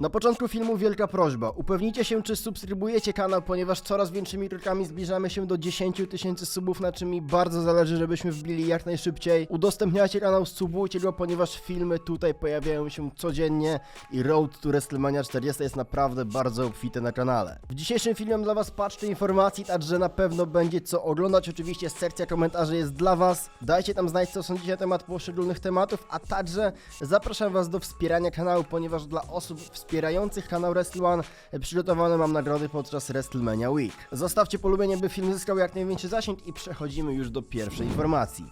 Na początku filmu wielka prośba. Upewnijcie się, czy subskrybujecie kanał, ponieważ coraz większymi krokami zbliżamy się do 10 tysięcy subów, na czym mi bardzo zależy, żebyśmy wbili jak najszybciej. Udostępniajcie kanał, subujcie go, ponieważ filmy tutaj pojawiają się codziennie i Road to WrestleMania 40 jest naprawdę bardzo obfity na kanale. W dzisiejszym filmie dla was paczkę informacji, także na pewno będzie co oglądać. Oczywiście sekcja komentarzy jest dla was. Dajcie tam znać, co sądzicie na temat poszczególnych tematów, a także zapraszam was do wspierania kanału, ponieważ dla osób wspierających kanał Wrestle One przygotowane mam nagrody podczas WrestleMania Week. Zostawcie polubienie, by film zyskał jak największy zasięg i przechodzimy już do pierwszej informacji.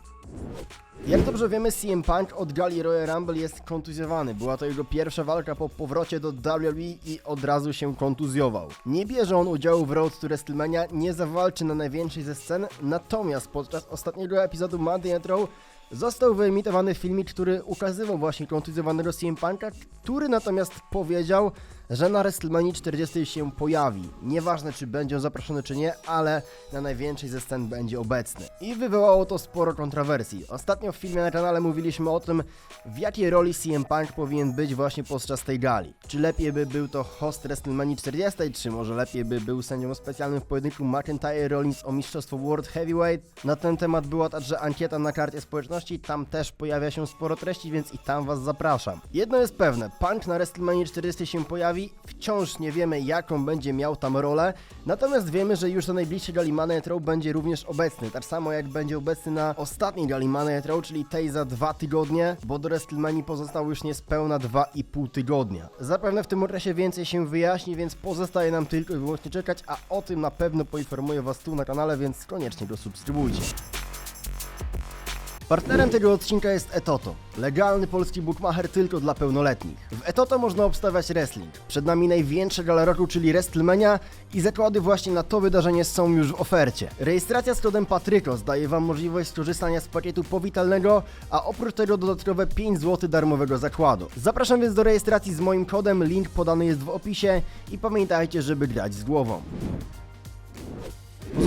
Jak dobrze wiemy, CM Punk od gali Royal Rumble jest kontuzjowany. Była to jego pierwsza walka po powrocie do WWE i od razu się kontuzjował. Nie bierze on udziału w Road to WrestleMania, nie zawalczy na największej ze scen, natomiast podczas ostatniego epizodu Monday Night Raw Został wyemitowany filmik, który ukazywał właśnie kontuzjowanego CM Punka, który natomiast powiedział, że na WrestleMania 40 się pojawi. Nieważne czy będzie on zaproszony czy nie, ale na największej ze scen będzie obecny. I wywołało to sporo kontrowersji. Ostatnio w filmie na kanale mówiliśmy o tym, w jakiej roli CM Punk powinien być właśnie podczas tej gali. Czy lepiej by był to host WrestleMania 40, czy może lepiej by był sędzią specjalnym w pojedynku McIntyre Rollins o mistrzostwo World Heavyweight. Na ten temat była także ankieta na karcie społeczności, tam też pojawia się sporo treści, więc i tam was zapraszam. Jedno jest pewne, Punk na WrestleMania 40 się pojawi, wciąż nie wiemy jaką będzie miał tam rolę, natomiast wiemy, że już na najbliższej gali Raw będzie również obecny, tak samo jak będzie obecny na ostatniej gali Raw, czyli tej za dwa tygodnie, bo do WrestleMania pozostało już niespełna 2,5 tygodnia. Zapewne w tym okresie więcej się wyjaśni, więc pozostaje nam tylko i wyłącznie czekać, a o tym na pewno poinformuję was tu na kanale, więc koniecznie go subskrybujcie. Partnerem tego odcinka jest Etoto, legalny polski bookmacher tylko dla pełnoletnich. W Etoto można obstawiać wrestling. Przed nami największa gala roku, czyli WrestleMania i zakłady właśnie na to wydarzenie są już w ofercie. Rejestracja z kodem Patrykos daje Wam możliwość skorzystania z pakietu powitalnego, a oprócz tego dodatkowe 5 zł darmowego zakładu. Zapraszam więc do rejestracji z moim kodem, link podany jest w opisie i pamiętajcie, żeby grać z głową.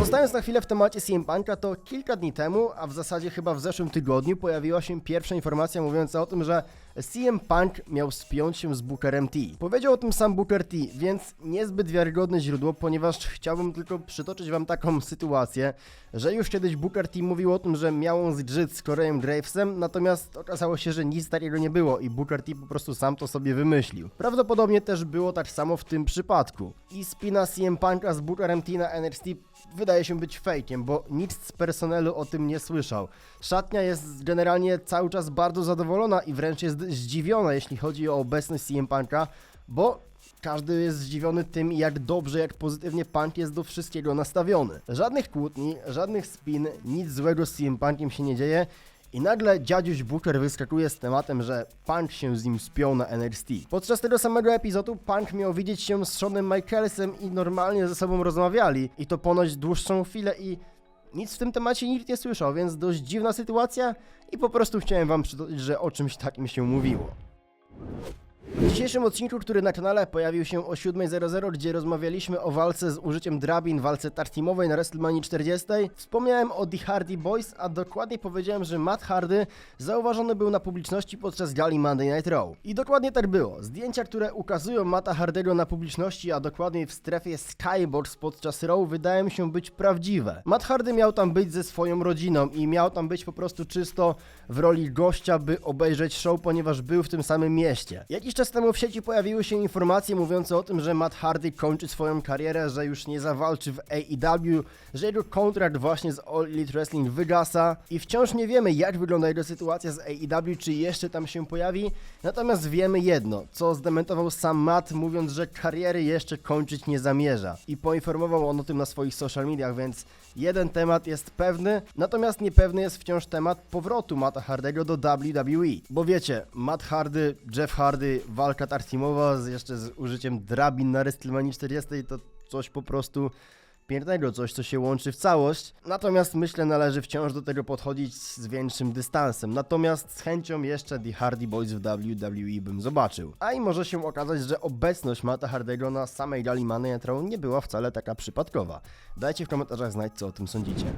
Pozostając na chwilę w temacie CM Punk'a, to kilka dni temu, a w zasadzie chyba w zeszłym tygodniu, pojawiła się pierwsza informacja mówiąca o tym, że CM Punk miał spiąć się z Bookerem T. Powiedział o tym sam Booker T, więc niezbyt wiarygodne źródło, ponieważ chciałbym tylko przytoczyć wam taką sytuację, że już kiedyś Booker T mówił o tym, że miał on zgrzyt z Coreyem Gravesem, natomiast okazało się, że nic takiego nie było i Booker T po prostu sam to sobie wymyślił. Prawdopodobnie też było tak samo w tym przypadku. I spina CM Punk'a z Bookerem T na NXT wydaje się być fejkiem, bo nikt z personelu o tym nie słyszał. Szatnia jest generalnie cały czas bardzo zadowolona i wręcz jest zdziwiona, jeśli chodzi o obecność CM Punk'a, bo każdy jest zdziwiony tym, jak dobrze, jak pozytywnie Punk jest do wszystkiego nastawiony. Żadnych kłótni, żadnych spin, nic złego z CM Punkiem się nie dzieje. I nagle dziadziuś Booker wyskakuje z tematem, że Punk się z nim spiął na NXT. Podczas tego samego epizodu Punk miał widzieć się z Shanem Michaelsem i normalnie ze sobą rozmawiali. I to ponoć dłuższą chwilę i nic w tym temacie nikt nie słyszał, więc dość dziwna sytuacja i po prostu chciałem wam przytoczyć, że o czymś takim się mówiło. W dzisiejszym odcinku, który na kanale pojawił się o 7.00, gdzie rozmawialiśmy o walce z użyciem drabin, walce tarteamowej na WrestleMania 40, wspomniałem o The Hardy Boys, a dokładniej powiedziałem, że Matt Hardy zauważony był na publiczności podczas gali Monday Night Raw. I dokładnie tak było. Zdjęcia, które ukazują Matta Hardego na publiczności, a dokładniej w strefie Skybox podczas Raw, wydają się być prawdziwe. Matt Hardy miał tam być ze swoją rodziną i miał tam być po prostu czysto w roli gościa, by obejrzeć show, ponieważ był w tym samym mieście. Jakiś czas temu w sieci pojawiły się informacje mówiące o tym, że Matt Hardy kończy swoją karierę, że już nie zawalczy w AEW, że jego kontrakt właśnie z All Elite Wrestling wygasa i wciąż nie wiemy jak wygląda jego sytuacja z AEW, czy jeszcze tam się pojawi, natomiast wiemy jedno, co zdementował sam Matt, mówiąc, że kariery jeszcze kończyć nie zamierza. I poinformował on o tym na swoich social mediach, więc jeden temat jest pewny, natomiast niepewny jest wciąż temat powrotu Matta Hardego do WWE, bo wiecie, Matt Hardy, Jeff Hardy, walka tarteamowa z jeszcze z użyciem drabin na WrestleMania 40 to coś po prostu pięknego, coś co się łączy w całość. Natomiast myślę należy wciąż do tego podchodzić z większym dystansem. Natomiast z chęcią jeszcze The Hardy Boys w WWE bym zobaczył. A i może się okazać, że obecność Mata Hardego na samej gali Raw nie była wcale taka przypadkowa. Dajcie w komentarzach znać co o tym sądzicie.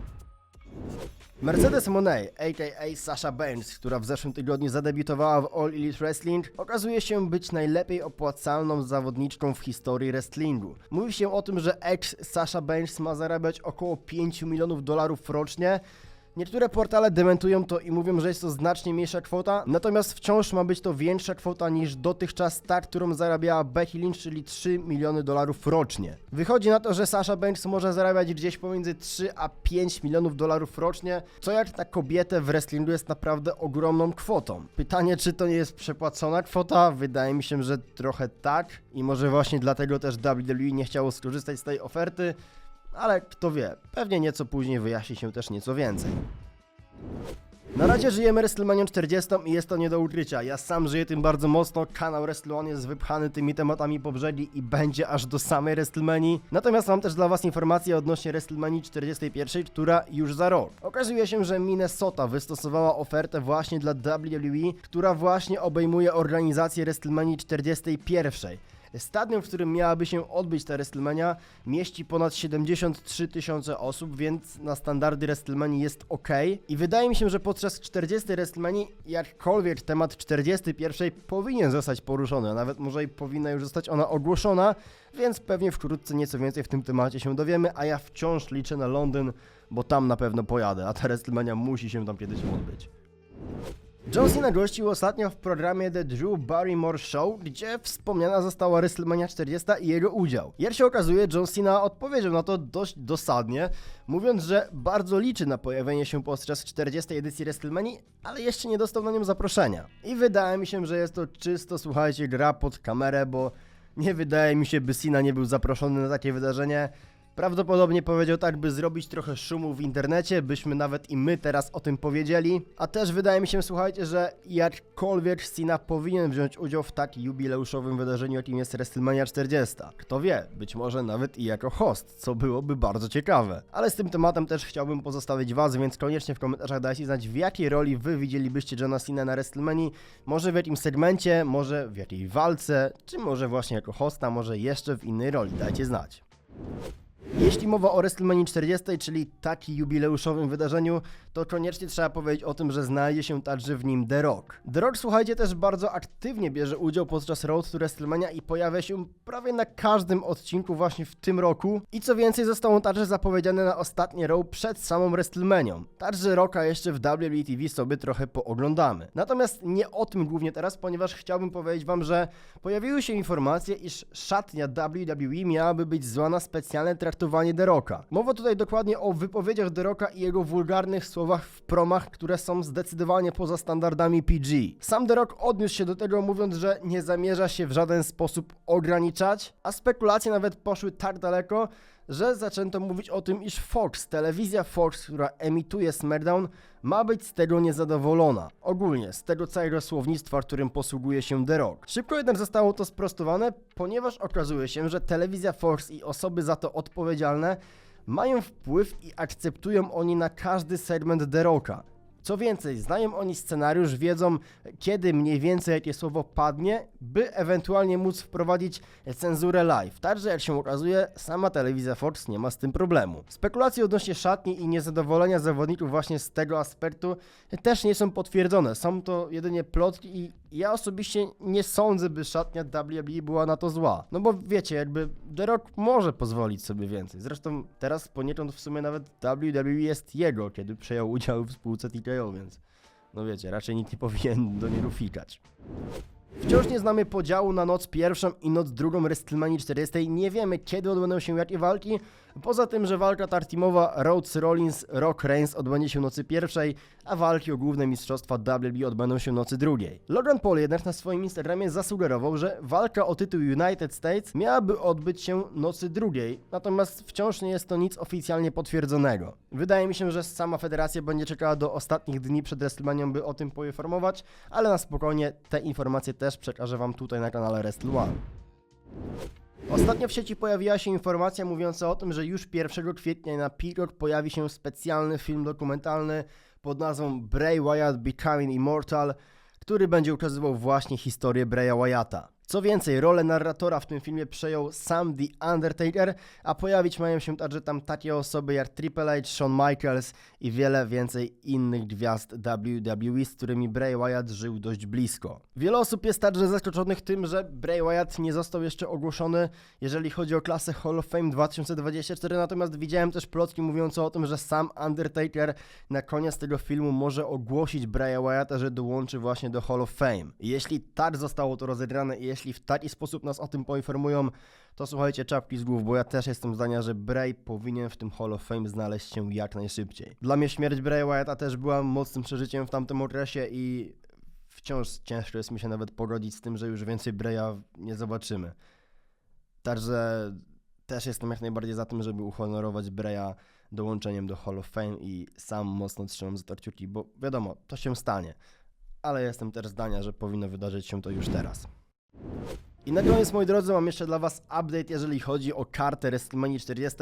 Mercedes Monet, aka Sasha Banks, która w zeszłym tygodniu zadebiutowała w All Elite Wrestling, okazuje się być najlepiej opłacalną zawodniczką w historii wrestlingu. Mówi się o tym, że ex Sasha Banks ma zarabiać około 5 milionów dolarów rocznie, Niektóre portale dementują to i mówią, że jest to znacznie mniejsza kwota, natomiast wciąż ma być to większa kwota niż dotychczas ta, którą zarabiała Becky Lynch, czyli 3 miliony dolarów rocznie. Wychodzi na to, że Sasha Banks może zarabiać gdzieś pomiędzy 3 a 5 milionów dolarów rocznie, co jak na kobietę w wrestlingu jest naprawdę ogromną kwotą. Pytanie, czy to nie jest przepłacona kwota? Wydaje mi się, że trochę tak i może właśnie dlatego też WWE nie chciało skorzystać z tej oferty, ale kto wie, pewnie nieco później wyjaśni się też nieco więcej. Na razie żyjemy WrestleMania 40 i jest to nie do ukrycia. Ja sam żyję tym bardzo mocno, kanał WrestleOne jest wypchany tymi tematami po brzegi i będzie aż do samej WrestleManii. Natomiast mam też dla was informację odnośnie WrestleManii 41, która już za rok. Okazuje się, że Minnesota wystosowała ofertę właśnie dla WWE, która właśnie obejmuje organizację WrestleManii 41. Stadion, w którym miałaby się odbyć ta WrestleMania, mieści ponad 73 tysiące osób, więc na standardy WrestleMania jest ok. I wydaje mi się, że podczas 40 WrestleMania, jakkolwiek temat 41 powinien zostać poruszony, a nawet może i powinna już zostać ona ogłoszona, więc pewnie wkrótce nieco więcej w tym temacie się dowiemy, a ja wciąż liczę na Londyn, bo tam na pewno pojadę, a ta WrestleMania musi się tam kiedyś odbyć. John Cena gościł ostatnio w programie The Drew Barrymore Show, gdzie wspomniana została WrestleMania 40 i jego udział. Jak się okazuje, John Cena odpowiedział na to dość dosadnie, mówiąc, że bardzo liczy na pojawienie się podczas 40 edycji WrestleMania, ale jeszcze nie dostał na nią zaproszenia. I wydaje mi się, że jest to czysto, słuchajcie, gra pod kamerę, bo nie wydaje mi się, by Cena nie był zaproszony na takie wydarzenie. Prawdopodobnie powiedział tak, by zrobić trochę szumu w internecie, byśmy nawet i my teraz o tym powiedzieli. A też wydaje mi się, słuchajcie, że jakkolwiek Cena powinien wziąć udział w tak jubileuszowym wydarzeniu, jakim jest WrestleMania 40. Kto wie, być może nawet i jako host, co byłoby bardzo ciekawe. Ale z tym tematem też chciałbym pozostawić Was, więc koniecznie w komentarzach dajcie znać, w jakiej roli Wy widzielibyście Johna Cena na WrestleMania. Może w jakim segmencie, może w jakiej walce, czy może właśnie jako hosta, może jeszcze w innej roli. Dajcie znać. Jeśli mowa o WrestleMania 40, czyli taki jubileuszowym wydarzeniu, to koniecznie trzeba powiedzieć o tym, że znajdzie się także w nim The Rock. The Rock, słuchajcie, też bardzo aktywnie bierze udział podczas Road to WrestleMania i pojawia się prawie na każdym odcinku właśnie w tym roku. I co więcej, został on także zapowiedziany na ostatnie Row przed samą WrestleManią. Także Rocka jeszcze w WWE TV sobie trochę pooglądamy. Natomiast nie o tym głównie teraz, ponieważ chciałbym powiedzieć wam, że pojawiły się informacje, iż szatnia WWE miałaby być zła na specjalne The Rocka. Mowa tutaj dokładnie o wypowiedziach The Rocka i jego wulgarnych słowach w promach, które są zdecydowanie poza standardami PG. Sam The Rock odniósł się do tego mówiąc, że nie zamierza się w żaden sposób ograniczać, a spekulacje nawet poszły tak daleko, że zaczęto mówić o tym, iż Fox, telewizja Fox, która emituje SmackDown, ma być z tego niezadowolona. Ogólnie, z tego całego słownictwa, którym posługuje się The Rock. Szybko jednak zostało to sprostowane, ponieważ okazuje się, że telewizja Fox i osoby za to odpowiedzialne mają wpływ i akceptują oni na każdy segment The Rocka. Co więcej, znają oni scenariusz, wiedzą kiedy mniej więcej jakie słowo padnie, by ewentualnie móc wprowadzić cenzurę live. Także jak się okazuje, sama telewizja Fox nie ma z tym problemu. Spekulacje odnośnie szatni i niezadowolenia zawodników właśnie z tego aspektu też nie są potwierdzone. Są to jedynie plotki i ja osobiście nie sądzę, by szatnia WWE była na to zła. No bo wiecie, jakby The Rock może pozwolić sobie więcej. Zresztą teraz poniekąd w sumie nawet WWE jest jego, kiedy przejął udział w spółce TKO, więc no wiecie, raczej nikt nie powinien do niego fikać. Wciąż nie znamy podziału na noc pierwszą i noc drugą WrestleMania 40. Nie wiemy kiedy odbędą się jakie walki. Poza tym, że walka tartimowa Rhodes Rollins Rock Reigns odbędzie się nocy pierwszej, a walki o główne mistrzostwa WWE odbędą się nocy drugiej. Logan Paul jednak na swoim Instagramie zasugerował, że walka o tytuł United States miałaby odbyć się nocy drugiej, natomiast wciąż nie jest to nic oficjalnie potwierdzonego. Wydaje mi się, że sama federacja będzie czekała do ostatnich dni przed WrestleManią, by o tym poinformować, ale na spokojnie te informacje też przekażę wam tutaj na kanale Wrestle One. Ostatnio w sieci pojawiła się informacja mówiąca o tym, że już 1 kwietnia na Peacock pojawi się specjalny film dokumentalny pod nazwą Bray Wyatt Becoming Immortal, który będzie ukazywał właśnie historię Braya Wyatta. Co więcej, rolę narratora w tym filmie przejął sam The Undertaker, a pojawić mają się także tam takie osoby jak Triple H, Shawn Michaels i wiele więcej innych gwiazd WWE, z którymi Bray Wyatt żył dość blisko. Wiele osób jest także zaskoczonych tym, że Bray Wyatt nie został jeszcze ogłoszony, jeżeli chodzi o klasę Hall of Fame 2024, natomiast widziałem też plotki mówiące o tym, że sam Undertaker na koniec tego filmu może ogłosić Braya Wyatta, że dołączy właśnie do Hall of Fame. Jeśli tak zostało to rozegrane i jeśli w taki sposób nas o tym poinformują, to słuchajcie czapki z głów, bo ja też jestem zdania, że Bray powinien w tym Hall of Fame znaleźć się jak najszybciej. Dla mnie śmierć Braya Wyatta też była mocnym przeżyciem w tamtym okresie i wciąż ciężko jest mi się nawet pogodzić z tym, że już więcej Braya nie zobaczymy. Także też jestem jak najbardziej za tym, żeby uhonorować Breya dołączeniem do Hall of Fame i sam mocno trzymam za to kciuki, bo wiadomo, to się stanie. Ale jestem też zdania, że powinno wydarzyć się to już teraz. I na koniec, moi drodzy, mam jeszcze dla Was update, jeżeli chodzi o kartę WrestleMania 40,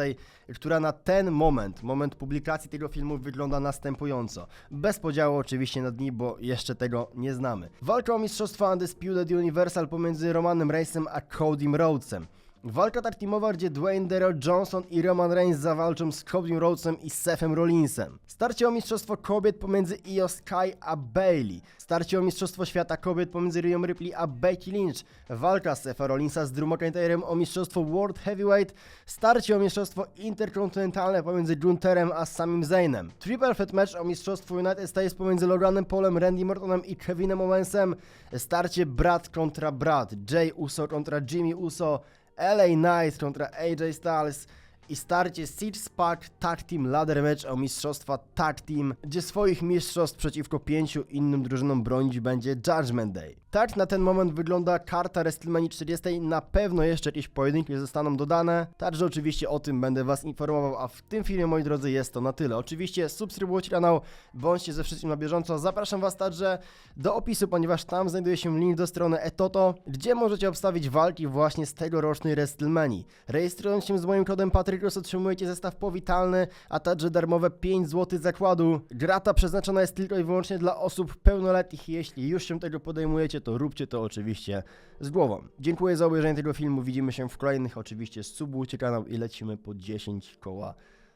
która na ten moment, moment publikacji tego filmu wygląda następująco. Bez podziału oczywiście na dni, bo jeszcze tego nie znamy. Walka o mistrzostwo Undisputed Universal pomiędzy Romanem Reignsem a Codym Rhodesem. Walka tak teamowa, gdzie Dwayne The Johnson i Roman Reigns zawalczą z Codym Rhodesem i Sethem Rollinsem. Starcie o mistrzostwo kobiet pomiędzy Io Sky a Bailey. Starcie o mistrzostwo świata kobiet pomiędzy Rhea Ripley a Becky Lynch. Walka Setha Rollinsa z Drew McIntyrem o mistrzostwo World Heavyweight. Starcie o mistrzostwo interkontynentalne pomiędzy Gunterem a samym Zaynem. Triple Threat Match o mistrzostwo United States pomiędzy Loganem Polem, Randy Mortonem i Kevinem Owensem. Starcie brat kontra brat. Jay Uso kontra Jimmy Uso. LA Knight kontra AJ Styles i starcie Six Pack Tag Team Ladder Match o mistrzostwa Tag Team, gdzie swoich mistrzostw przeciwko pięciu innym drużynom bronić będzie Judgment Day. Tak na ten moment wygląda karta WrestleMania 40. Na pewno jeszcze jakieś pojedynki zostaną dodane, także oczywiście o tym będę Was informował, a w tym filmie, moi drodzy, jest to na tyle. Oczywiście subskrybujcie kanał, bądźcie ze wszystkim na bieżąco. Zapraszam Was także do opisu, ponieważ tam znajduje się link do strony Etoto, gdzie możecie obstawić walki właśnie z tegorocznej WrestleMania. Rejestrując się z moim kodem Patrykos otrzymujecie zestaw powitalny, a także darmowe 5 zł zakładu. Grata przeznaczona jest tylko i wyłącznie dla osób pełnoletnich. Jeśli już się tego podejmujecie, to róbcie to oczywiście z głową. Dziękuję za obejrzenie tego filmu. Widzimy się w kolejnych. Oczywiście subujcie kanał i lecimy po 10 koła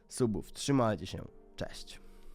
subów. Trzymajcie się. Cześć.